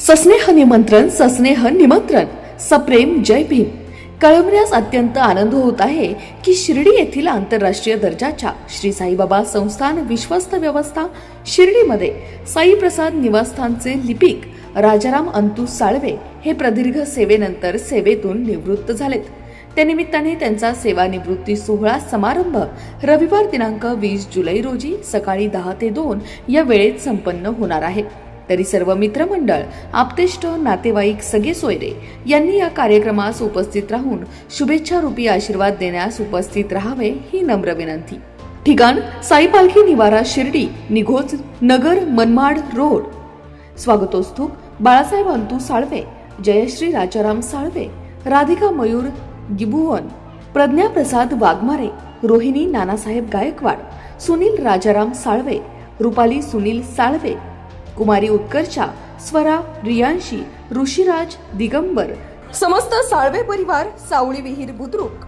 सस्नेह निमंत्रण सस्नेह निमंत्रण. सप्रेम जय भीम. कळवण्यास अत्यंत आनंद होत आहे की शिर्डी येथील आंतरराष्ट्रीय दर्जाच्या श्री साईबाबा संस्थान विश्वस्त व्यवस्था शिर्डीमध्ये साईप्रसाद निवासस्थानचे लिपिक राजाराम अंतू साळवे हे प्रदीर्घ सेवेनंतर सेवेतून निवृत्त झालेत. त्यानिमित्ताने त्यांचा सेवानिवृत्ती सोहळा समारंभ रविवार दिनांक वीस जुलै रोजी सकाळी दहा ते दोन या वेळेत संपन्न होणार आहे. तरी सर्व मित्रमंडळ आपतेष्ट नातेवाईक सगळे सोयरे यांनी या कार्यक्रमास उपस्थित राहून शुभेच्छा रूपी आशीर्वाद देण्यास उपस्थित राहावे ही नम्र विनंती. ठिकाण साई पालखी निवारा शिर्डी निघोज नगर मनमाड रोड. स्वागतोस्तूप बाळासाहेब अंतू साळवे जयश्री राजाराम साळवे राधिका मयूर गिबुवन प्रज्ञा प्रसाद वाघमारे रोहिणी नानासाहेब गायकवाड सुनील राजाराम साळवे रुपाली सुनील साळवे कुमारी उत्कर्षा स्वरा रियांशी ऋषिराज दिगंबर. समस्त साळवे परिवार सावळी विहीर बुद्रुक.